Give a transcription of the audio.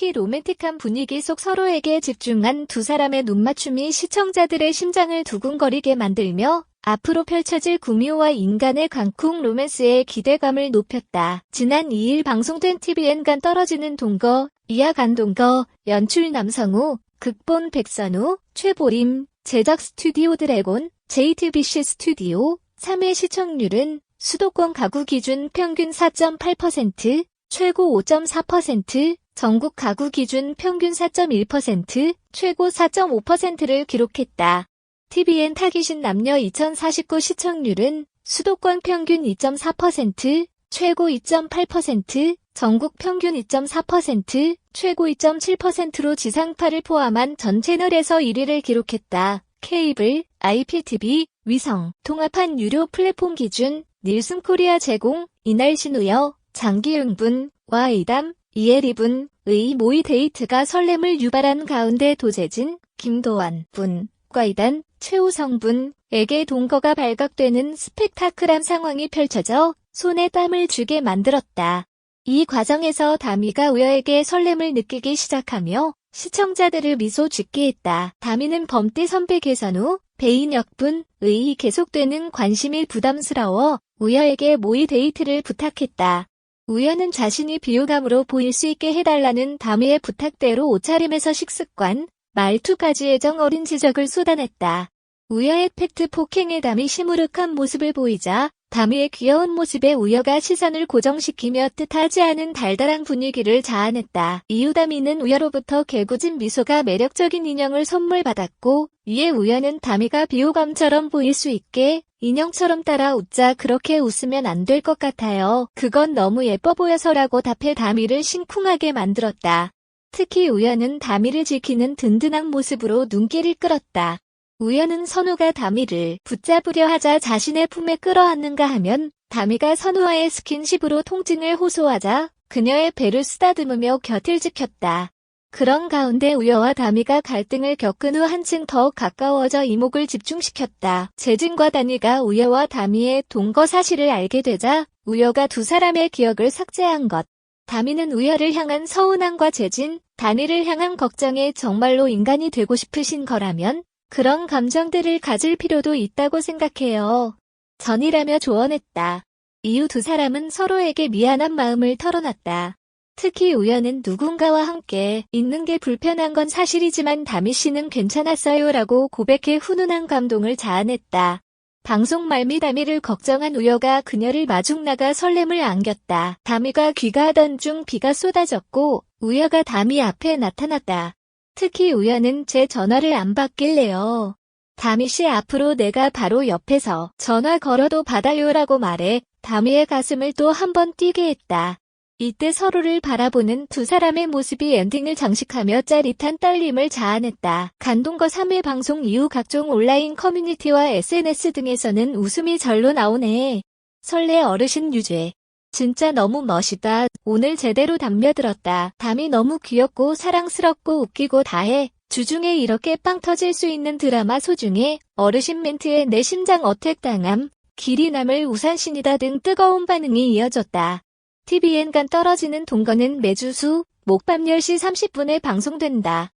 특히 로맨틱한 분위기 속 서로에게 집중한 두 사람의 눈맞춤이 시청자들의 심장을 두근거리게 만들며 앞으로 펼쳐질 구미호와 인간의 강쿵 로맨스의 기대감을 높였다. 지난 2일 방송된 TVN 간 떨어지는 동거, 이하 간동거, 연출 남성우, 극본 백선우, 최보림, 제작 스튜디오 드래곤, JTBC 스튜디오, 3회 시청률은 수도권 가구 기준 평균 4.8%, 최고 5.4%, 전국 가구 기준 평균 4.1%, 최고 4.5%를 기록했다. TVN 타깃인 남녀 2049 시청률은 수도권 평균 2.4%, 최고 2.8%, 전국 평균 2.4%, 최고 2.7%로 지상파를 포함한 전 채널에서 1위를 기록했다. 케이블, IPTV, 위성, 통합한 유료 플랫폼 기준, 닐슨 코리아 제공, 이날 신 우여, 장기응분, 와이담, 이혜리분, 의 모의 데이트가 설렘을 유발한 가운데 도재진, 김도환 분, 과이단, 최우성 분에게 동거가 발각되는 스펙타클한 상황이 펼쳐져 손에 땀을 쥐게 만들었다. 이 과정에서 다미가 우여에게 설렘을 느끼기 시작하며 시청자들을 미소 짓게 했다. 다미는 범띠 선배 개선 후 배인 역분의 계속되는 관심이 부담스러워 우여에게 모의 데이트를 부탁했다. 우여는 자신이 비호감으로 보일 수 있게 해달라는 다미의 부탁대로 옷차림에서 식습관, 말투까지 애정 어린 지적을 쏟아냈다. 우여의 팩트 폭행에 담이 시무룩한 모습을 보이자 다미의 귀여운 모습에 우여가 시선을 고정시키며 뜻하지 않은 달달한 분위기를 자아냈다. 이후 다미는 우여로부터 개구진 미소가 매력적인 인형을 선물 받았고 이에 우여는 다미가 비호감처럼 보일 수 있게 인형처럼 따라 웃자 그렇게 웃으면 안 될 것 같아요. 그건 너무 예뻐 보여서라고 답해 다미를 심쿵하게 만들었다. 특히 우연은 다미를 지키는 든든한 모습으로 눈길을 끌었다. 우연은 선우가 다미를 붙잡으려 하자 자신의 품에 끌어안는가 하면 다미가 선우와의 스킨십으로 통증을 호소하자 그녀의 배를 쓰다듬으며 곁을 지켰다. 그런 가운데 우여와 다미가 갈등을 겪은 후 한층 더 가까워져 이목을 집중시켰다. 재진과 다니가 우여와 다미의 동거 사실을 알게 되자 우여가 두 사람의 기억을 삭제한 것. 다미는 우여를 향한 서운함과 재진, 다니를 향한 걱정에 정말로 인간이 되고 싶으신 거라면 그런 감정들을 가질 필요도 있다고 생각해요. 전이라며 조언했다. 이후 두 사람은 서로에게 미안한 마음을 털어놨다. 특히 우연은 누군가와 함께 있는 게 불편한 건 사실이지만 다미 씨는 괜찮았어요 라고 고백해 훈훈한 감동을 자아냈다. 방송 말미 다미를 걱정한 우여가 그녀를 마중 나가 설렘을 안겼다. 다미가 귀가하던 중 비가 쏟아졌고 우여가 다미 앞에 나타났다. 특히 우연은 제 전화를 안 받길래요. 다미 씨 앞으로 내가 바로 옆에서 전화 걸어도 받아요라고 말해 다미의 가슴을 또 한 번 뛰게 했다. 이때 서로를 바라보는 두 사람의 모습이 엔딩을 장식하며 짜릿한 떨림을 자아냈다. 간동거 3회 방송 이후 각종 온라인 커뮤니티와 SNS 등에서는 웃음이 절로 나오네. 설레 어르신 유죄. 진짜 너무 멋있다. 오늘 제대로 담며들었다. 담이 너무 귀엽고 사랑스럽고 웃기고 다해. 주중에 이렇게 빵 터질 수 있는 드라마 소중해. 어르신 멘트에 내 심장 어택당함. 길이 남을 우산신이다 등 뜨거운 반응이 이어졌다. TVN 간 떨어지는 동거는 매주 수, 목밤 10시 30분에 방송된다.